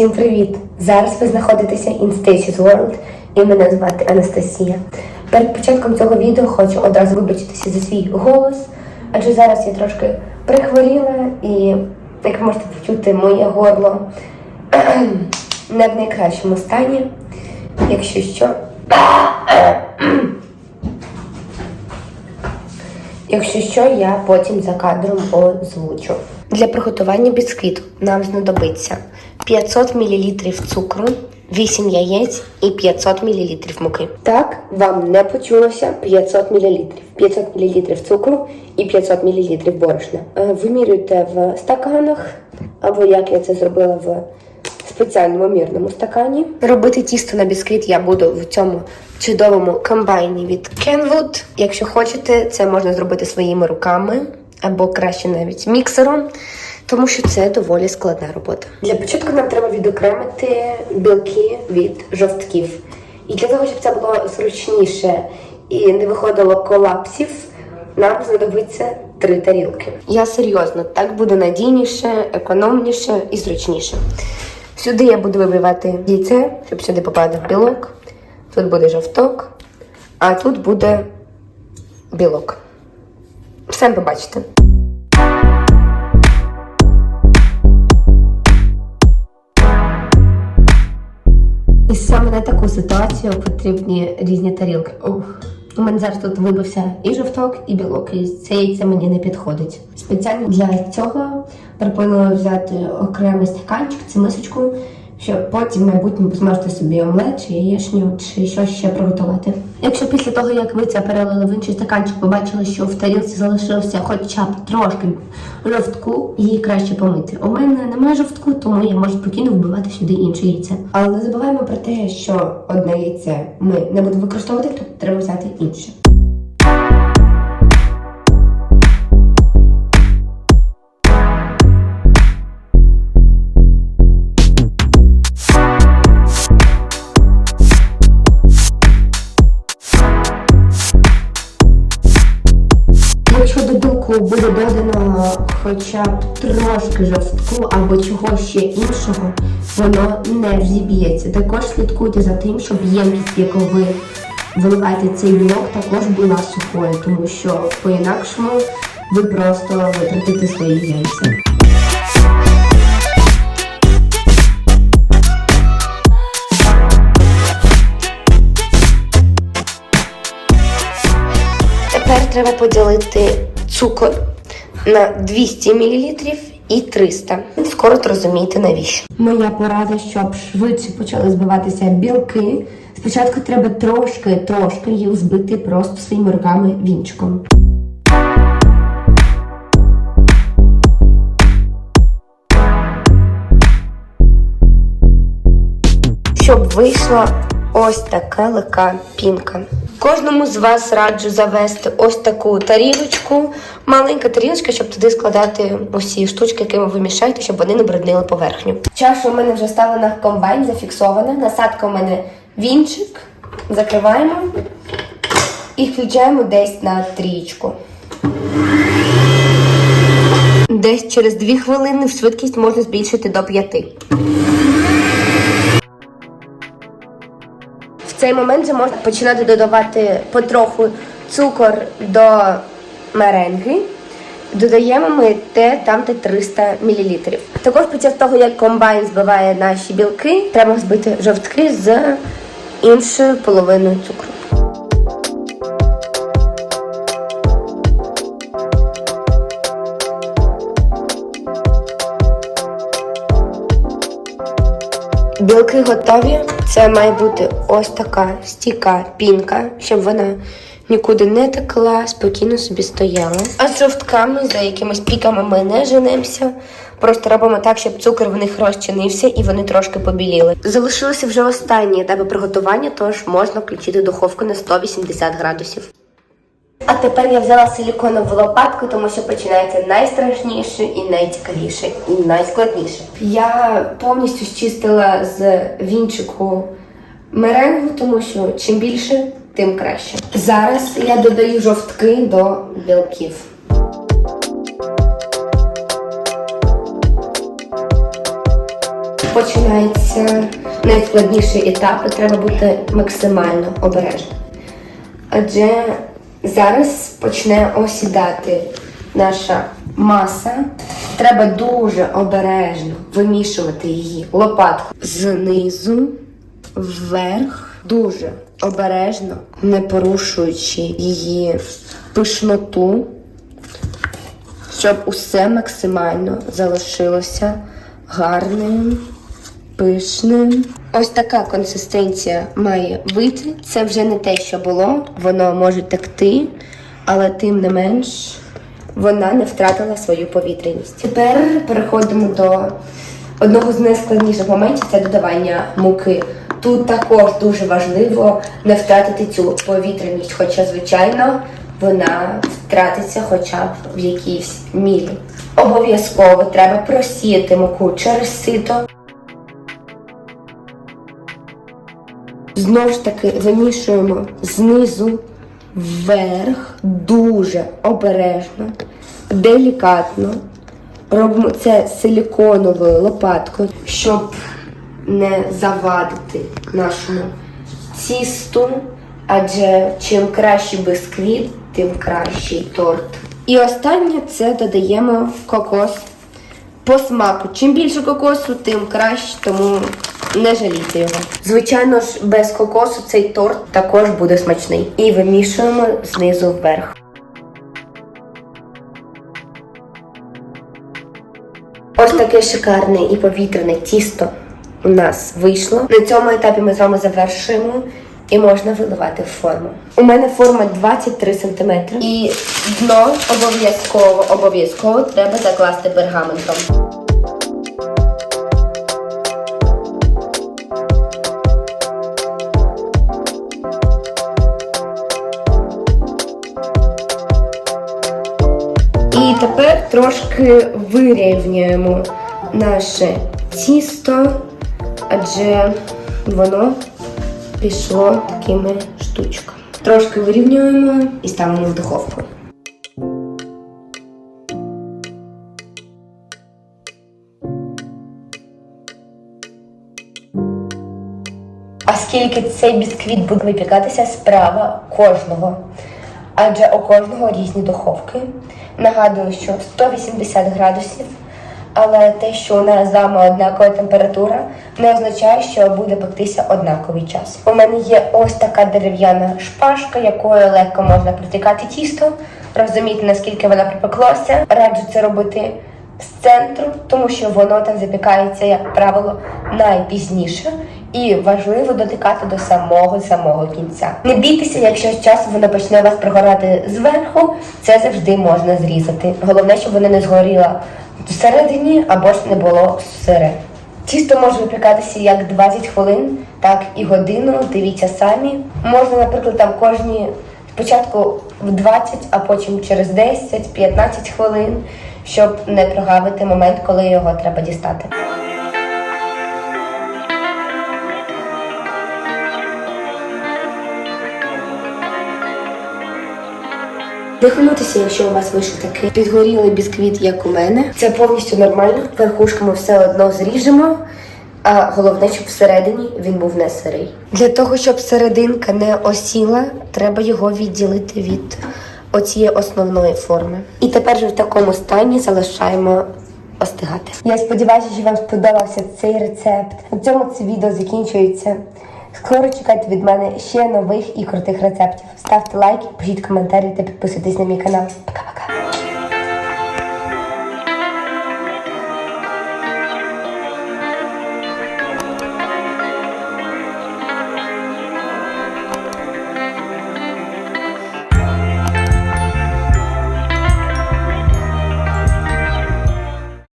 Всім привіт! Зараз ви знаходитеся in Stacy's World і мене звати Анастасія. Перед початком цього відео хочу одразу вибачитися за свій голос, адже зараз я трошки прихворіла і, як ви можете почути, моє горло не в найкращому стані. Якщо що. Якщо що, я потім за кадром озвучу. Для приготування бісквіту нам знадобиться 500 мл цукру, 8 яєць і 500 мл муки. Так, вам не почулося 500 мл. 500 мл цукру і 500 мл борошна. Е, Вимірюйте в стаканах, або як я це зробила в спеціальному мірному стакані. Робити тісто на бісквіт я буду в цьому чудовому комбайні від Kenwood. Якщо хочете, це можна зробити своїми руками або краще навіть міксером, тому що це доволі складна робота. Для початку нам треба відокремити білки від жовтків. І для того, щоб це було зручніше і не виходило колапсів, нам знадобиться три тарілки. Я серйозно, так буде надійніше, економніше і зручніше. Сюди я буду вибивати яйце, щоб сюди попадав білок. Тут буде жовток, а тут буде білок. Все побачите. І саме на таку ситуацію потрібні різні тарілки. Ух. У мене зараз тут вибився і жовток, і білок, і це яйце мені не підходить. Спеціально для цього пропоную взяти окремий стаканчик, цю мисочку, щоб потім майбутньому посмажити собі омлет, чи яєчню, чи щось ще приготувати. Якщо після того, як ви це перелили в інший стаканчик, побачили, що в тарілці залишився хоча б трошки жовтку, її краще помити. У мене немає жовтку, тому я можу спокійно вбивати сюди інше яйце. Але не забуваємо про те, що одне яйце ми не будемо використовувати, то треба взяти інше. Якщо буде додано хоча б трошки жовтку або чогось ще іншого, воно не взіб'ється. Також слідкуйте за тим, щоб ємкість, яку ви виливаєте цей білок, також була сухою, тому що по-інакшому ви просто витратите свої яйця. Тепер треба поділити цукор на 200 мл і 300. Скоро зрозумієте навіщо. Моя порада, щоб швидше почали збиватися білки. Спочатку треба трошки, трошки їх збити просто своїми руками вінчиком. щоб вийшла ось така лика пінка. Кожному з вас раджу завести ось таку тарілочку, маленька тарілочка, щоб туди складати усі штучки, якими ви мішаєте, щоб вони не бруднили поверхню. Чаша у мене вже ставлена в комбайн, зафіксована. Насадка у мене вінчик. Закриваємо і включаємо десь на трічку. Десь через 2 хвилини швидкість можна збільшити до 5. Цей момент вже можна починати додавати потроху цукор до меренги. Додаємо ми те там, де 300 мл. Також під час того, як комбайн збиває наші білки, треба збити жовтки з іншою половиною цукру. Білки готові. Це має бути ось така стійка пінка, щоб вона нікуди не текла, спокійно собі стояла. А з жовтками, за якимись піками ми не женемося. Просто робимо так, щоб цукор в них розчинився і вони трошки побіліли. Залишилися вже останні етапи приготування, тож можна включити духовку на 180 градусів. А тепер я взяла силіконову лопатку, тому що починається найстрашніше і найцікавіше, і найскладніше. Я повністю зчистила з вінчику меренгу, тому що чим більше, тим краще. Зараз я додаю жовтки до білків. починається найскладніший етап, і треба бути максимально обережним. Адже зараз почне осідати наша маса. Треба дуже обережно вимішувати її лопатку знизу вверх, дуже обережно, не порушуючи її пишноту, щоб усе максимально залишилося гарним, пишним. Ось така консистенція має вийти. Це вже не те, що було, воно може текти, але тим не менш вона не втратила свою повітряність. Тепер переходимо до одного з найскладніших моментів це додавання муки. Тут також дуже важливо не втратити цю повітряність, хоча, звичайно, вона втратиться хоча б в якійсь мірі. Обов'язково треба просіяти муку через сито. Знову ж таки вимішуємо знизу вверх, дуже обережно, делікатно. Робимо це силіконовою лопаткою, щоб не завадити нашому тісту, адже чим кращий бисквіт, тим кращий торт. І останнє це додаємо кокос по смаку. Чим більше кокосу, тим краще, тому не жалійте його. Звичайно ж, без кокосу цей торт також буде смачний. І вимішуємо знизу вверх. Ось таке шикарне і повітряне тісто у нас вийшло. На цьому етапі ми з вами завершуємо і можна виливати в форму. У мене форма 23 см. І дно обов'язково обов'язково треба закласти пергаментом. Тепер трошки вирівнюємо наше тісто, адже воно пішло такими штучками. Трошки вирівнюємо і ставимо в духовку. Оскільки цей бісквіт буде випікатися справа кожного, адже у кожного різні духовки. Нагадую, що 180 градусів, але те, що у нас з вами однакова температура, не означає, що буде пектися однаковий час. У мене є ось така дерев'яна шпажка, якою легко можна протикати тісто, розуміти, наскільки вона припеклося. Раджу це робити з центру, тому що воно там запікається, як правило, найпізніше. І важливо дотикати до самого самого кінця. Не бійтеся, якщо з часом воно почне вас прогорати зверху, це завжди можна зрізати. Головне, щоб воно не згоріло всередині або ж не було сире. Тісто може випікатися як 20 хвилин, так і годину. Дивіться самі. Можна, наприклад, там кожні спочатку в 20, а потім через 10-15 хвилин, щоб не прогавити момент, коли його треба дістати. Не якщо у вас вийшов такий підгорілий бісквіт, як у мене. Це повністю нормально. Верхушку ми все одно зріжемо. А головне, щоб всередині він був не сирий. Для того, щоб серединка не осіла, треба його відділити від оцієї основної форми. І тепер же в такому стані залишаємо остигати. Я сподіваюся, що вам сподобався цей рецепт. На цьому це відео закінчується. Скоро чекайте від мене ще нових і крутих рецептів. Ставте лайки, пишіть коментарі та підписуйтесь на мій канал. Пока-пока.